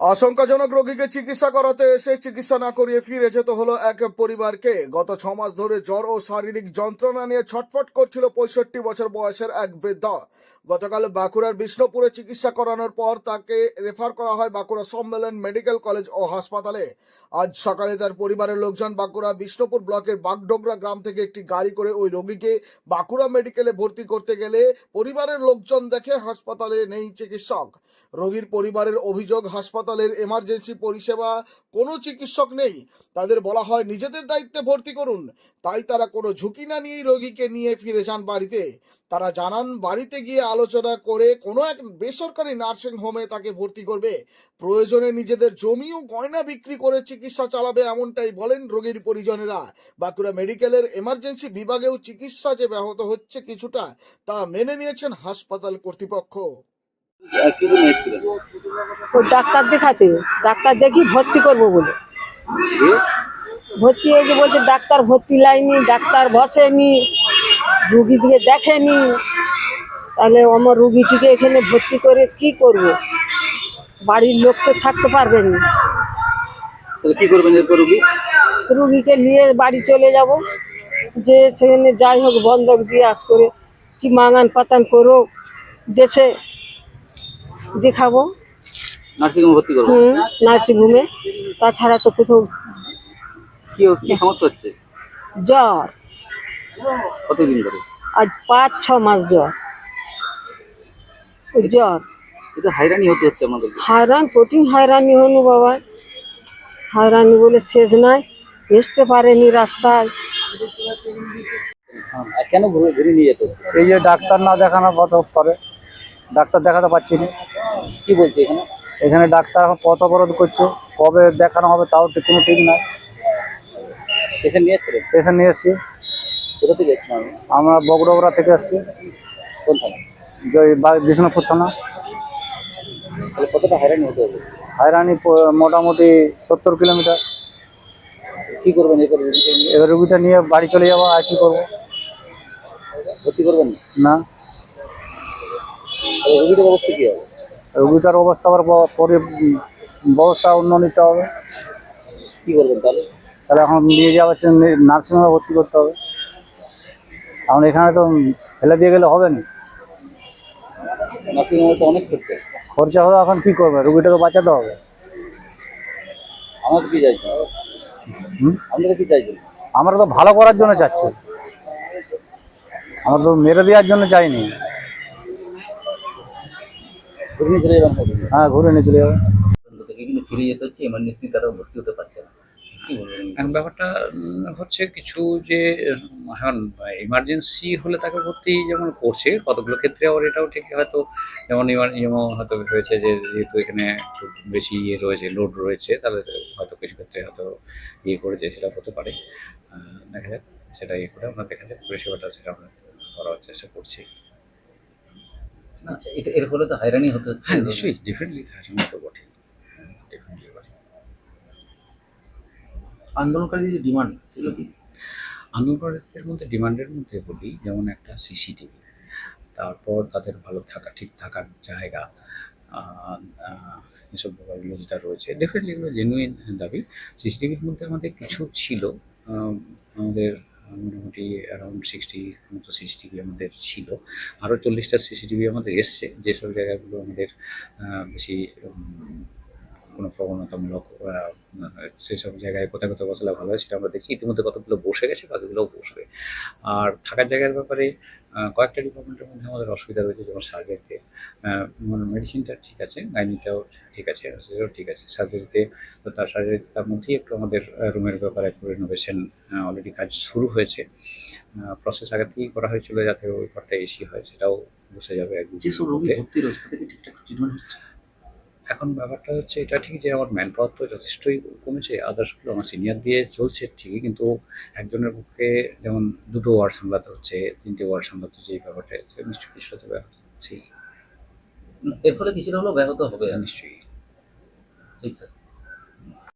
আশঙ্কাজনক রোগীকে চিকিৎসা করাতে এসে চিকিৎসা না করিয়ে ফিরে যেতে হলো এক পরিবারকে। গত ছ মাস ধরে জ্বর ও শারীরিক যন্ত্রণা নিয়ে ছটফট করছিল পঁয়ষট্টি বছর বয়সের এক বৃদ্ধ। গতকাল বাঁকুড়ার বিষ্ণুপুরে চিকিৎসা করানোর পর তাকে রেফার করা হয় বাঁকুড়া সম্মেলন মেডিকেল কলেজ ও হাসপাতালে। আজ সকালে তার পরিবারের লোকজন বাঁকুড়া বিষ্ণুপুর ব্লকের বাগডোগরা গ্রাম থেকে একটি গাড়ি করে ওই রোগীকে বাঁকুড়া মেডিকেলে ভর্তি করতে গেলে পরিবারের লোকজন দেখে হাসপাতালে নেই চিকিৎসক। রোগীর পরিবারের অভিযোগ হাসপাতালের এমার্জেন্সি পরিষেবা, কোনো চিকিৎসক নেই। তাদের বলা হয় নিজেদের দায়িত্বে ভর্তি করুন। তাই তারা কোনো ঝুঁকি না নিয়েই রোগীকে নিয়ে ফিরে যান বাড়িতে। তারা জানান, বাড়িতে গিয়ে আলোচনা করে কোনো এক বেসরকারি নার্সিং হোমে তাকে ভর্তি করবে। প্রয়োজনে নিজেদের জমি ও গয়না বিক্রি করে চিকিৎসা চালাবে এমনটাই বলেন রোগীর পরিজনেরা। বাঁকুড়া মেডিকেলের এমার্জেন্সি বিভাগেও চিকিৎসা যে ব্যাহত হচ্ছে কিছুটা, তা মেনে নিয়েছেন হাসপাতাল কর্তৃপক্ষ। ওই ডাক্তার দেখাতে। ডাক্তার দেখি ভর্তি করব বলে। ভর্তি হয়েছে বলছে ডাক্তার ভর্তি লাইনি ডাক্তার বসেনি রুগী দিয়ে দেখেনি। তাহলে আমার রুগীটিকে এখানে ভর্তি করে কি করব? বাড়ির লোক তো থাকতে পারবে না। কি করবেন রুগী? রুগীকে নিয়ে বাড়ি চলে যাব। যে সেখানে যাই হোক বন্ধক দিয়ে আস করে কি মাঙান পাতান করো দেশে দেখাবো। নার্সিং হোমে ভর্তি করবেন হুম নার্সিংহোমে। তাছাড়া তো কোথাও কি হ- কি সমস্যা হচ্ছে? জ্বর। কতদিন ধরে? আজ পাঁচ ছ মাস জ্বর। জ্বর। এটা হাইরানি হতে হচ্ছে হয়রান কঠিন হয়রানি হনু বাবা। হয়রানি বলে শেষ নাই। আসতে পারেনি রাস্তায়। কেন ঘুরে ঘুরে নিয়ে যেতে? এই যে ডাক্তার না দেখানো কত করে ডাক্তার দেখাতে পারছি না। কি বলছে এখানে? এখানে ডাক্তার এখন পথ অবরোধ করছে। কবে দেখানো হবে তাও তো কোনো ঠিক নাই। পেশেন্ট নিয়ে এসেছিলেন? পেশেন্ট নিয়ে এসছি। কোথা থেকে এসেছেন আপনি? আমরা বগডোগরা থেকে এসছি। কোন থানা? বিষ্ণুপুর থানা। তাহলে কতটা হাইরানি হতে হবে? হয়রানি মোটামুটি সত্তর কিলোমিটার। কি করবেন রুগীকে এবার রুগীটা নিয়ে বাড়ি চলে যাব আর কি করব? ভর্তি করবেন? না। রুগীটার অবস্থা কি হবে? রুগীটার অবস্থা আবার পরে ব্যবস্থা অন্য নিতে হবে। কি করবেন তাহলে? তাহলে এখন নিয়ে যাওয়া হচ্ছে নার্সিংহোমে ভর্তি করতে হবে। এখন এখানে তো ফেলে দিয়ে গেলে হবে না। নার্সিং হোমে তো অনেক খরচা। খরচা হলে এখন কি করবে? রুগীটাকে বাঁচাতে হবে। কি চাইছেন? হুম? আপনারা কি চাইছেন? আমরা তো ভালো করার জন্য চাচ্ছি। আমরা তো মেরে দেওয়ার জন্য চাইনি। ঘুরে চলে যাবেন হ্যাঁ ঘুরে নিয়ে চলে যাব। থেকে কিন্তু ফিরে যেতে হচ্ছে এমার্জেন্সি তারা ভর্তি হতে পারছে না। এখন ব্যাপারটা হচ্ছে কিছু যে এখন ইমার্জেন্সি হলে তাকে ভর্তি যেমন করছে কতগুলো ক্ষেত্রে আবার এটাও ঠিক হয়তো যেমন যেমন হয়তো হয়েছে যে যেহেতু এখানে একটু বেশি ইয়ে রয়েছে লোড রয়েছে তাহলে হয়তো কিছু ক্ষেত্রে হয়তো ইয়ে করেছে সেটা হতে পারে। দেখা যাক সেটা ইয়ে করে আমরা দেখা যাক পরিষেবাটা সেটা আমরা করার চেষ্টা করছি। এর ফলে তো হাইরানি হতে হচ্ছে। হ্যাঁ নিশ্চয়ই ডেফিনেটলি তো বটে ডেফিনেটলি বটে আন্দোলনকারীদের যে ডিমান্ড সেগুলো কি? আন্দোলনকারীদের মধ্যে ডিমান্ডের মধ্যে বলি যেমন একটা সিসিটিভি তারপর তাদের ভালো থাকা ঠিক থাকার জায়গা এসব ব্যাপারগুলো যেটা রয়েছে ডেফিনেটলি এগুলো জেনুইন দাবি। সিসিটিভির মধ্যে আমাদের কিছু ছিল আমাদের মোটামুটি অ্যারাউন্ড সিক্সটি মতো সিসিটিভি আমাদের ছিল। আরও চল্লিশটা সিসিটিভি আমাদের এসছে। যেসব জায়গাগুলো আমাদের বেশি কোনো প্রবণতামূলক সেসব জায়গায় কোথায় কোথায় বসালে ভালো হয় সেটা আমরা দেখছি। ইতিমধ্যে কতগুলো বসে গেছে বাকিগুলোও বসবে। আর থাকার জায়গার ব্যাপারে কয়েকটা ডিপার্টমেন্টের মধ্যে আমাদের অসুবিধা রয়েছে যেমন সার্জারিতে মানে মেডিসিনটা ঠিক আছে গাইনিটাও ঠিক আছে সেটাও ঠিক আছে। সার্জারিতে তো তার সার্জারিতে তার মধ্যেই একটু আমাদের রুমের ব্যাপারে একটু রিনোভেশন অলরেডি কাজ শুরু হয়েছে। প্রসেস আগে থেকেই করা হয়েছিল যাতে ওই ঘরটা এসি হয় সেটাও বসে যাবে এক দু যেসব রোগী ভর্তি রয়েছে তাদেরকে ঠিকঠাক ট্রিটমেন্ট হচ্ছে? এখন ব্যাপারটা হচ্ছে এটা ঠিক যে আমার ম্যান পাওয়ার তো যথেষ্টই কমেছে আদার্সগুলো আমার সিনিয়র দিয়ে চলছে ঠিকই কিন্তু একজনের পক্ষে যেমন দুটো ওয়ার্ড সামলাতে হচ্ছে তিনটে ওয়ার্ড সামলাতে হচ্ছে এই ব্যাপারটা নিশ্চয়ই কিছুটা তো ব্যাহত হচ্ছেই। এর ফলে কিছুটা হলেও ব্যাহত হবে। নিশ্চয়ই। ঠিক স্যার